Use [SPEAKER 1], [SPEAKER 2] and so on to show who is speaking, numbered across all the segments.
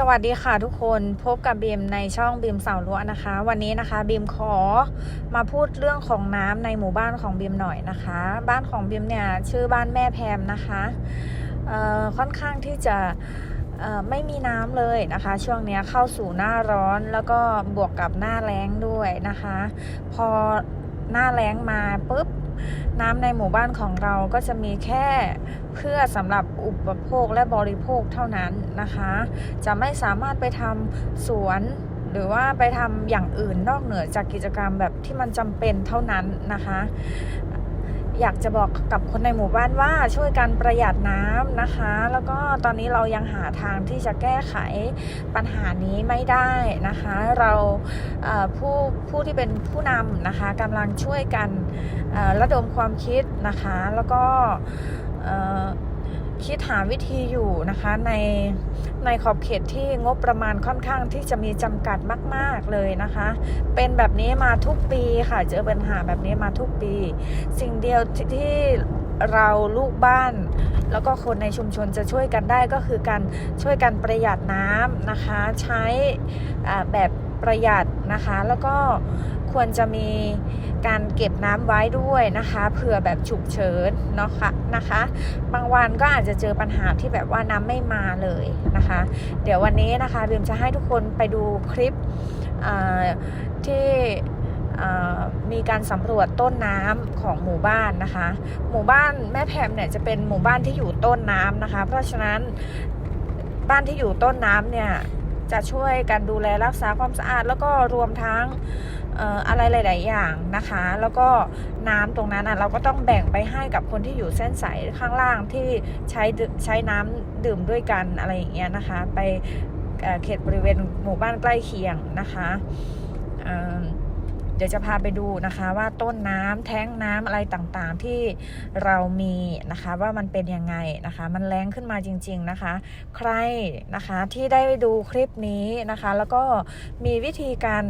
[SPEAKER 1] สวัสดีค่ะทุกคนพบกับบีมในช่องบีมสาวรั้วนะคะ วันนี้นะคะบีมขอมาพูดเรื่องของน้ำในหมู่บ้านของบีมหน่อยนะคะ บ้านของบีมเนี่ยชื่อบ้านแม่แพมนะคะค่อนข้างที่จะไม่มีน้ำเลยนะคะ ช่วงนี้เข้าสู่หน้าร้อนแล้วก็บวกกับหน้าแล้งด้วยนะคะ พอหน้าแล้งมาปุ๊บ น้ำในหมู่บ้านของเราก็จะมีแค่เพื่อสำหรับอุปโภคและบริโภคเท่านั้นนะคะ จะไม่สามารถไปทำสวนหรือว่าไปทำอย่างอื่นนอกเหนือจากกิจกรรมแบบที่มันจำเป็นเท่านั้นนะคะ อยากจะบอกกับคนในหมู่บ้านว่าช่วยกันประหยัดน้ำนะคะ แล้วก็ตอนนี้เรายังหาทางที่จะแก้ไขปัญหานี้ไม่ได้นะคะ เราผู้ผู้ที่เป็นผู้นำนะคะกำลังช่วยกันระดมความคิดนะคะ แล้วก็ คิดหาวิธีอยู่นะคะในในขอบเขตที่งบประมาณค่อนข้างที่จะมีจำกัดมาก ๆเลยนะคะ เป็นแบบนี้มาทุกปีค่ะ เจอปัญหาแบบนี้มาทุกปี สิ่งเดียวที่ที่เราลูกบ้าน แล้วก็คนในชุมชนจะช่วยกันได้ก็คือการช่วยกันประหยัดน้ำนะคะ ใช้แบบประหยัดนะคะ แล้วก็ ควรจะมีการเก็บน้ำไว้ด้วยนะคะเผื่อแบบฉุกเฉินเนาะค่ะนะคะ บางวันก็อาจจะเจอปัญหาที่แบบว่าน้ำไม่มาเลยนะคะ เดี๋ยววันนี้นะคะบิมจะให้ทุกคนไปดูคลิปที่มีการสำรวจต้นน้ำของหมู่บ้านนะคะ หมู่บ้านแม่แพมเนี่ยจะเป็นหมู่บ้านที่อยู่ต้นน้ำนะคะ เพราะฉะนั้นบ้านที่อยู่ต้นน้ำเนี่ย จะช่วยกันดูแลรักษาความสะอาด แล้วก็รวมทั้งอะไรหลาย ๆ อย่างนะคะ แล้วก็น้ำตรงนั้นอะเราก็ต้องแบ่งไปให้กับคนที่อยู่เส้นสายข้างล่างที่ใช้ใช้น้ำดื่มด้วยกันอะไรอย่างเงี้ยนะคะ ไปเขตบริเวณหมู่บ้านใกล้เคียงนะคะ เดี๋ยวจะพาไปดูนะคะว่าต้นน้ำแท้งน้ำอะไรต่างๆ ที่เรามีนะคะว่ามันเป็นยังไงนะคะ มันแรงขึ้นมาจริง ๆนะคะ ใครนะคะที่ได้ดูคลิปนี้นะคะ แล้วก็มีวิธีการ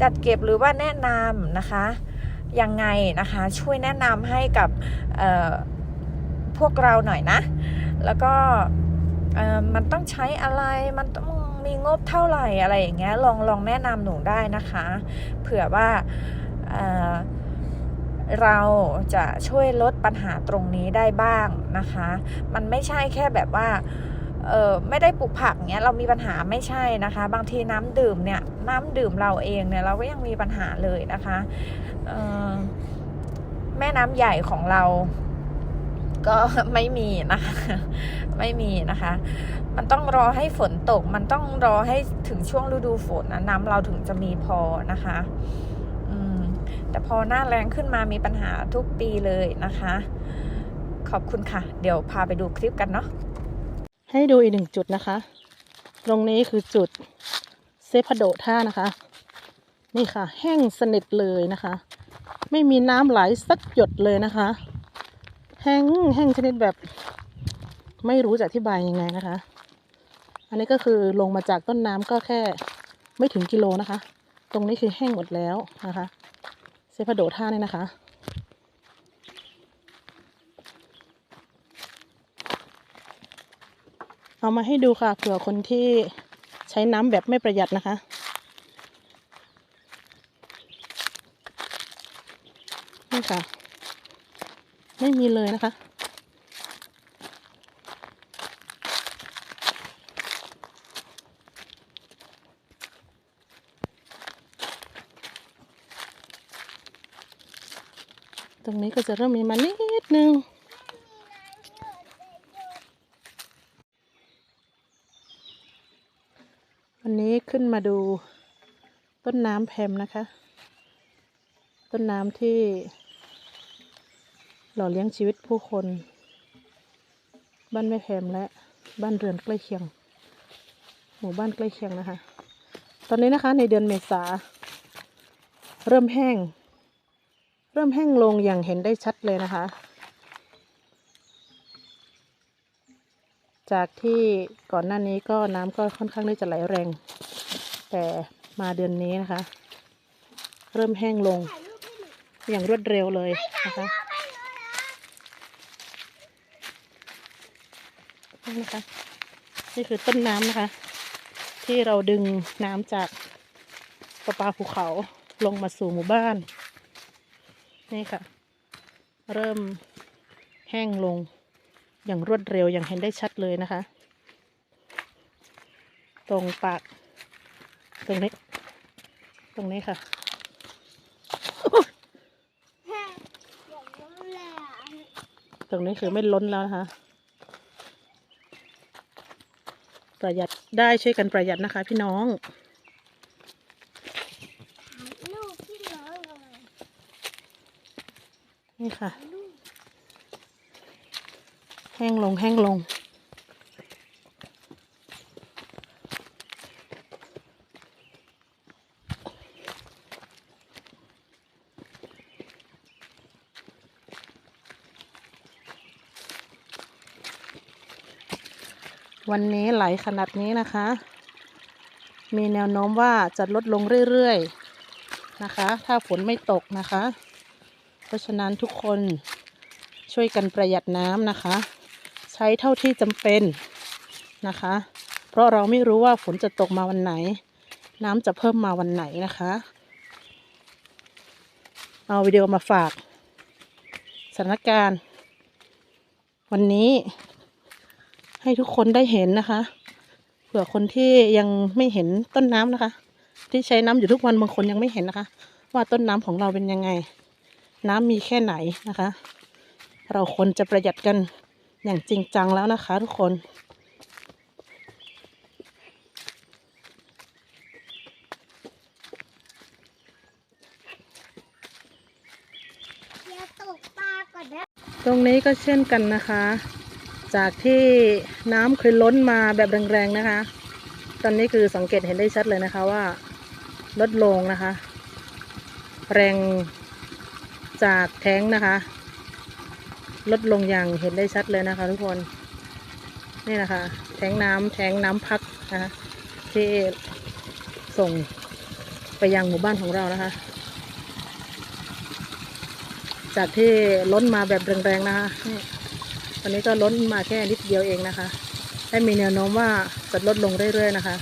[SPEAKER 1] จัดเก็บหรือว่าแนะนำนะคะยังไงนะคะช่วยแนะนำให้กับพวกเราหน่อยนะ แล้วก็มันต้องใช้อะไรมันต้อง มีงบเท่าไหร่อะไรอย่างเงี้ยลองลองแนะนำหนูได้นะคะ เผื่อว่าเราจะช่วยลดปัญหาตรงนี้ได้บ้างนะคะ มันไม่ใช่แค่แบบว่าเออไม่ได้ปลูกผักเนี้ยเรามีปัญหาไม่ใช่นะคะ บางทีน้ำดื่มเนี่ยน้ำดื่มเราเองเนี่ยเราก็ยังมีปัญหาเลยนะคะเออแม่น้ำใหญ่ของเรา ก็ไม่มีนะคะ ไม่มีนะคะ มันต้องรอให้ฝนตก มันต้องรอให้ถึงช่วงฤดูฝนนะน้ำเราถึงจะมีพอนะคะแต่พอหน้าแรงขึ้นมามีปัญหาทุกปีเลยนะคะ ขอบคุณค่ะ เดี๋ยวพาไปดูคลิปกันเนาะ
[SPEAKER 2] ให้ดูอีกหนึ่งจุดนะคะ ตรงนี้คือจุดเซพโดท่านะคะ นี่ค่ะ แห้งสนิทเลยนะคะ ไม่มีน้ำไหลสักหยดเลยนะคะ แห้งแห้งชนิดแบบ ไม่รู้จะอธิบายยังไงนะคะ อันนี้ก็คือลงมาจากต้นน้ำก็แค่ไม่ถึงกิโลนะคะ ตรงนี้คือแห้งหมดแล้วนะคะเซพโดท่าเนี่ยนะคะเอามาให้ดูค่ะเผื่อคนที่ใช้น้ำแบบไม่ประหยัดนะคะ นี่ค่ะ ไม่มีเลยนะคะ ตรงนี้ก็จะเริ่มมีมานิดนึงวันนี้ขึ้นมาดูต้นน้ำแพมนะคะ ต้นน้ำที่ หล่อเลี้ยงชีวิตผู้คน บ้านแม่แพมและบ้านเรือนใกล้เคียง หมู่บ้านใกล้เคียงนะคะ ตอนนี้นะคะในเดือนเมษาเริ่มแห้ง เริ่มแห้งลงอย่างเห็นได้ชัดเลยนะคะ จากที่ก่อนหน้านี้ก็น้ำก็ค่อนข้างที่จะไหลแรง แต่มาเดือนนี้นะคะ เริ่มแห้งลงอย่างรวดเร็วเลยนะคะนี่นะคะ นี่คือต้นน้ำนะคะ ที่เราดึงน้ำจากประปาภูเขาลงมาสู่หมู่บ้าน นี่ค่ะ เริ่มแห้งลงอย่างรวดเร็วอย่างเห็นได้ชัดเลยนะคะ ตรงปาก ตรงนี้ ตรงนี้ค่ะตรงนี้คือไม่ล้นแล้วนะคะ ประหยัดได้ช่วยกันประหยัดนะคะพี่น้อง
[SPEAKER 3] ลูกพี่น้องทำไม
[SPEAKER 2] นี่ค่ะ แห้งลงแห้งลง วันนี้ไหลขนาดนี้นะคะ มีแนวโน้มว่าจะลดลงเรื่อย ๆ นะคะ ถ้าฝนไม่ตกนะคะ เพราะฉะนั้นทุกคนช่วยกันประหยัดน้ำนะคะ ใช้เท่าที่จำเป็นนะคะ เพราะเราไม่รู้ว่าฝนจะตกมาวันไหน น้ำจะเพิ่มมาวันไหนนะคะ เอาวิดีโอมาฝากสถานการณ์ วันนี้ให้ทุกคนได้เห็นนะคะเผื่อคนที่ยังไม่เห็นต้นน้ำนะคะ ที่ใช้น้ำอยู่ทุกวันบางคนยังไม่เห็นนะคะ ว่าต้นน้ำของเราเป็นยังไง น้ำมีแค่ไหนนะคะ เราควรจะประหยัดกันอย่างจริงจังแล้วนะคะทุกคน
[SPEAKER 3] เดี๋ยวตกปลาก่อนนะ
[SPEAKER 2] ตรงนี้ก็เช่นกันนะคะ จากที่น้ำเคยล้นมาแบบแรงๆนะคะ ตอนนี้คือสังเกตเห็นได้ชัดเลยนะคะว่าลดลงนะคะ แรง จากแท้งนะคะ ลดลงอย่างเห็นได้ชัดเลยนะคะ ทุกคนนี่นะคะ แท้งน้ำแท้งน้ำพักนะคะที่ส่งไปยังหมู่บ้านของเรานะคะ จากที่ล้นมาแบบแรงๆนะคะตอนนี้ก็ล้นมาแค่นิดเดียวเองนะคะให้มีแนวโน้มว่าจะลดลงเรื่อยๆนะคะ